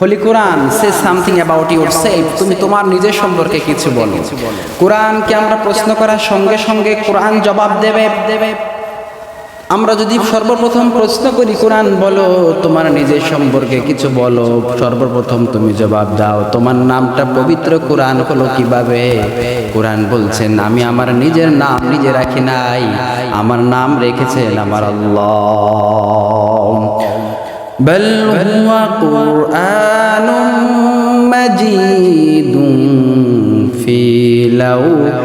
Holy Quran say something about yourself তুমি তোমার নিজের সম্পর্কে কিছু বলো। কোরআনকে আমরা প্রশ্ন করার সঙ্গে সঙ্গে কোরআন জবাব দেবে। দেবে আমরা যদি সর্বপ্রথম প্রশ্ন করি কোরআন বলো, তোমার নিজের সম্পর্কে কিছু বলো। সর্বপ্রথম তুমি জবাব দাও, তোমার নামটা পবিত্র কোরআন হলো কীভাবে? কোরআন বলছেন, আমি আমার নিজের নাম নিজে রাখি নাই। আমার নাম রেখেছেন আমার আল্লাহ। بل هو قرآن مجيد في لوح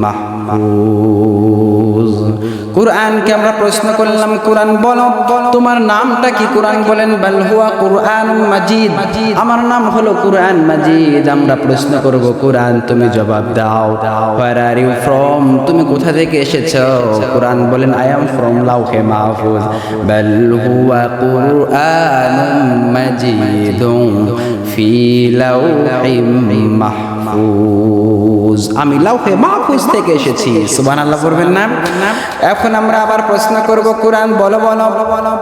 محفوظ. কোরআনকে আমরা প্রশ্ন করলাম, কোরআন বলো, তোমার নামটা কি? কোরআন বলেন, বাল হুয়া কোরআন মাজিদ। আমার নাম হলো কোরআন মাজিদ। আমরা প্রশ্ন করব, কোরআন তুমি জবাব দাও। হোয়ার আর ইউ ফ্রম তুমি কোথা থেকে এসেছ? কোরআন বলেন আই এম ফ্রম লাউহে মাহফুজ। বাল হুয়া কোরআন মাজিদ ফি লাউহিম মাহফুজ। আমি লাউহে মাহফুজ থেকে এসেছি। সুবহানাল্লাহ বলবেন না? এখন আমরা আবার প্রশ্ন করব, কোরআন, বলো বলো।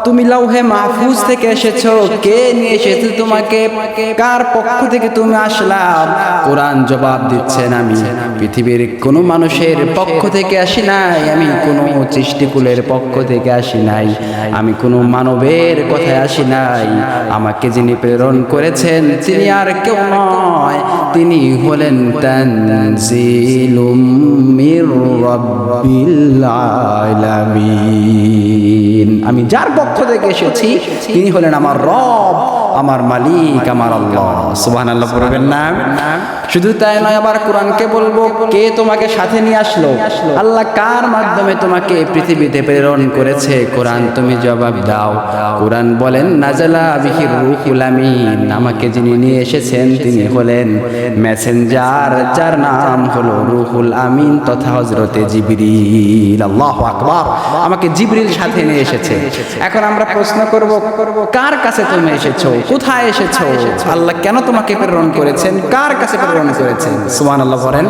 তুমি লাউহে মাহফুজ থেকে এসেছ, কে নিয়ে এসেছে তোমাকে? কার পক্ষ থেকে তুমি আসলাম কোরআন জবাব দিচ্ছেন আমি। পৃথিবীর কোনো মানুষের পক্ষ থেকে আসি নাই, আমি কোনো সৃষ্টিকুলের পক্ষ থেকে আসি নাই, আমি কোনো মানবের কথায় আসি নাই। আমাকে যিনি প্রেরণ করেছেন, তিনি আর কেউ নয়, তিনি হলেন তানজিলুম من رب العالمين আমি যার পক্ষ থেকে এসেছি তিনি হলেন আমার রব। আমার মালিক, আমার আল্লাহ। সুবহানাল্লাহ পড়বেন না? শুধু তাই নয় আবার কোরআনকে বলব, কে তোমাকে সাথে নিয়ে আসলো? আল্লাহ কার মাধ্যমে তোমাকে পৃথিবীতে প্রেরণ করেছে? কোরআন তুমি জবাব দাও। কোরআন বলেন, নাজালা বিহির রুহুল আমিন। আমাকে যিনি নিয়ে এসেছেন, তিনি হলেন মেসেঞ্জার যার নাম হলো রুহুল আমিন তথা হজরতে জিবরিল। আল্লাহ আকবার। আমাকে জিবরিল সাথে নিয়ে এসেছে। এখন আমরা প্রশ্ন করব, কার কাছে তুমি এসেছ? কোথায় এসেছ? আল্লাহ কেন তোমাকে প্রেরণ করেছেন? কার কাছে প্রেরণ করেছেন? সুবহান আল্লাহ বলেন।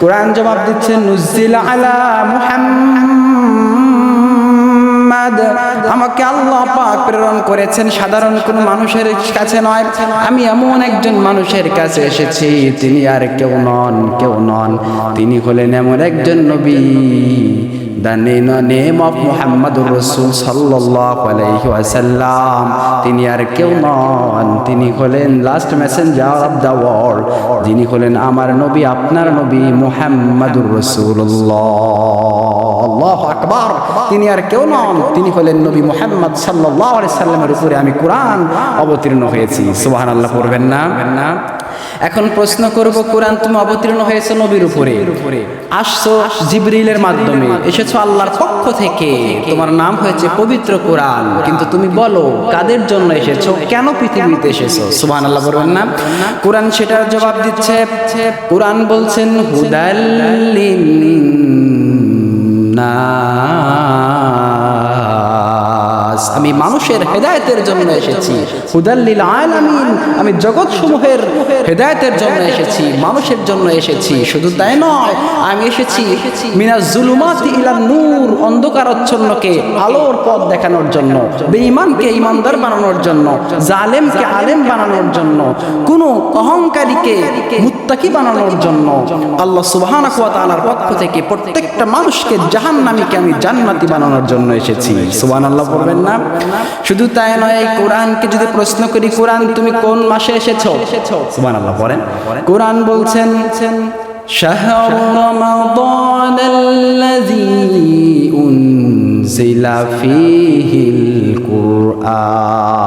কোরআন জবাব দিচ্ছেন নুজিল আলা মুহাম্মাদ। আমাকে আল্লাহ পাক প্রেরণ করেছেন। সাধারণ কোনো মানুষের কাছে নয়। আমি এমন একজন মানুষের কাছে এসেছি তিনি আর কেউ নন কেউ নন। তিনি হলেন এমন একজন নবী। Of Muhammadur Rasul sallallahu alayhi wasallam তিনি আর কেউ নন। তিনি হলেন last messenger of the world যিনি হলেন আমার নবী, আপনার নবী মুহাম্মাদুর রাসূলুল্লাহ। আল্লাহু আকবার। তিনি আর কেউ নন। তিনি হলেন নবী মুহাম্মদ আলাইহি সাল্লামের উপরে আমি কোরআন অবতীর্ণ হয়েছি। সুবহানাল্লাহ পড়বেন না না? এখন প্রশ্ন করব, কোরআন তুমি অবতীর্ণ হয়েছে নবীর উপরে। আসছো জিবরিলের মাধ্যমে। এসেছ আল্লাহর পক্ষ থেকে। তোমার নাম হয়েছে পবিত্র কোরআন। কিন্তু তুমি বলো, কাদের জন্য এসেছ? কেন পৃথিবীতে এসেছ? সুবহান আল্লাহ বলবেন না। কোরআন সেটার জবাব দিচ্ছে, কোরআন বলছেন হুদাল্লিন নাস আমি মানুষের হেদায়েতের জন্য এসেছি। হুদাল্লিল আলামিন, আমি জগৎ সমূহের হেদায়েতের জন্য এসেছি, মানুষের জন্য এসেছি। শুধু তাই নয়, আমি এসেছি মিনা জুলুমাত ইলা নূর, অন্ধকারচ্ছন্নকে আলোর পথ দেখানোর জন্য, বেঈমানকে ইমানদার বানানোর জন্য, জালেমকে আলেম বানানোর জন্য, কোন অহংকারীকে মুত্তাকি বানানোর জন্য। আল্লাহ সুবহানাহু ওয়া তাআলার পক্ষ থেকে প্রত্যেকটা মানুষকে জাহান্নামীকে আমি জান্নাতি বানানোর জন্য এসেছি। সুবহানাল্লাহ বলবেন না? শুধু তাই নয় এই কোরআনকে যদি প্রশ্ন করি কোরআন তুমি কোন মাসে এসেছো সুবহানাল্লাহ পড়েন কোরআন বলছেন شهر رمضان الذي أنزل فيه القرآن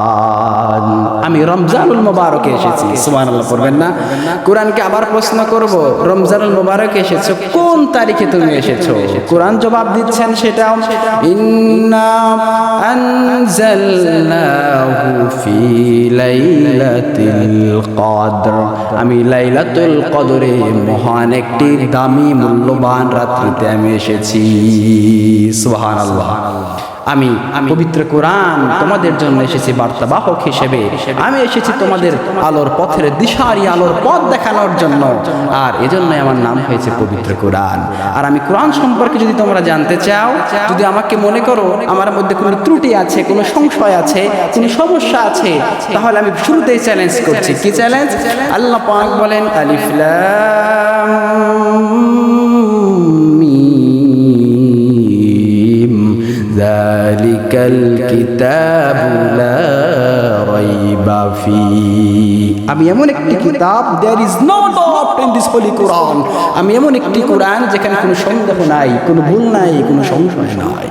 আমি রমজানুল মোবারকে এসেছি। সুবহানাল্লাহ, পড়বেন না? কোরআনকে আবার প্রশ্ন করব, রমজানুল মোবারকে এসেছ, কোন তারিখে তুমি এসেছ? কোরআন জবাব দিচ্ছেন সেটাও। ইন্না আনজালনাহু ফি লাইলাতিল কদর। আমি লাইলাতুল কদরে মহান একটি দামি, মূল্যবান রাত্রিতে আমি এসেছি। সুবহানাল্লাহ। আমি পবিত্র কোরআন তোমাদের জন্য এসেছি বার্তাবাহক হিসেবে। আমি এসেছি তোমাদের আলোর পথের দিশারি আলোর পথ দেখানোর জন্য। আর এজন্যই আমার নাম হয়েছে পবিত্র কোরআন। আর আমি কোরআন সম্পর্কে যদি তোমরা জানতে চাও যদি আমাকে মনে করো আমার মধ্যে কোনো ত্রুটি আছে কোনো সংশয় আছে কোনো সমস্যা আছে তাহলে আমি শুরুতেই চ্যালেঞ্জ করছি। কি চ্যালেঞ্জ আল্লাহ পাক বলেন আলিফ আমি এমন একটি কিতাব there is no doubt in this holy Quran আমি এমন একটি কোরআন যেখানে কোনো সন্দেহ নাই কোনো ভুল নাই কোনো সংশয় নাই।